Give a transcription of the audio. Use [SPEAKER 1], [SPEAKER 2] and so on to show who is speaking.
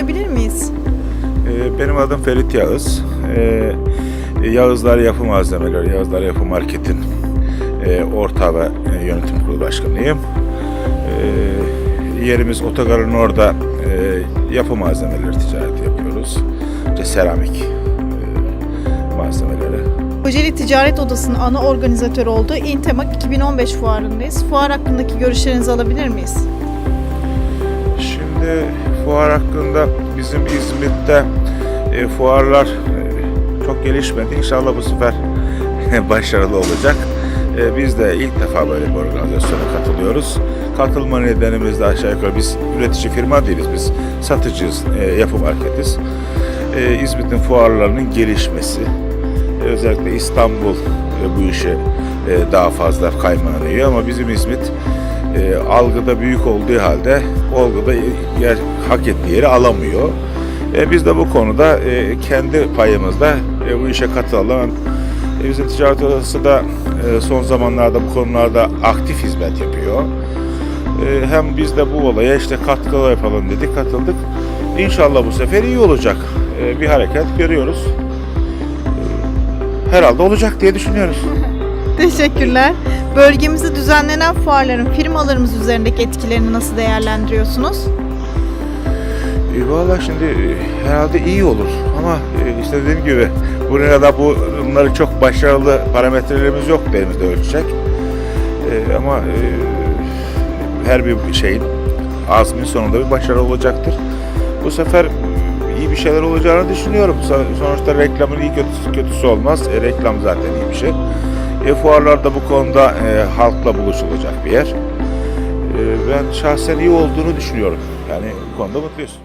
[SPEAKER 1] tanıyabilir miyiz?
[SPEAKER 2] Ee, Benim adım Ferit Yağız. Ee, Yağızlar Yapı Malzemeleri, Yağızlar Yapı Market'in e, ortağı ve e, yönetim kurulu başkanıyım. Ee, Yerimiz otogarın orada e, yapı malzemeleri ticareti yapıyoruz. İşte seramik malzemeleri.
[SPEAKER 1] Kocaeli Ticaret Odası'nın ana organizatörü olduğu İntemak 2015 fuarındayız. Fuar hakkındaki görüşlerinizi alabilir miyiz?
[SPEAKER 2] Şimdi fuar hakkında bizim İzmit'te e, fuarlar e, çok gelişmedi. İnşallah bu sefer başarılı olacak. E, biz de ilk defa böyle bir organizasyona katılıyoruz. Katılma nedenimiz de aşağı yukarı biz üretici firma değiliz. Biz satıcıyız, e, yapı marketiz. E, İzmit'in fuarlarının gelişmesi, e, özellikle İstanbul e, bu işe e, daha fazla kaymağınıyor ama bizim İzmit e, algıda büyük olduğu halde olguda yer, hak ettiği yeri alamıyor. E, biz de bu konuda e, kendi payımızda e, bu işe katılalım. E, bizim ticaret odası da e, son zamanlarda bu konularda aktif hizmet yapıyor. E, hem biz de bu olaya işte katkı yapalım dedik, katıldık. İnşallah bu sefer iyi olacak. E, bir hareket görüyoruz. E, herhalde olacak diye düşünüyoruz.
[SPEAKER 1] Teşekkürler. Bölgemizde düzenlenen fuarların firmalarımız üzerindeki etkilerini nasıl değerlendiriyorsunuz?
[SPEAKER 2] E, Valla şimdi e, herhalde iyi olur ama e, işte dediğim gibi buraya da bu- bunları çok başarılı parametrelerimiz yok elimizde ölçecek. E, ama e, her bir şeyin azmin sonunda bir başarı olacaktır. Bu sefer iyi bir şeyler olacağını düşünüyorum. So- Sonuçta reklamın iyi kötüsü, kötüsü olmaz. E, reklam zaten iyi bir şey. E, fuarlarda bu konuda e, halkla buluşulacak bir yer. E, ben şahsen iyi olduğunu düşünüyorum. Yani bu konuda mutluyuz.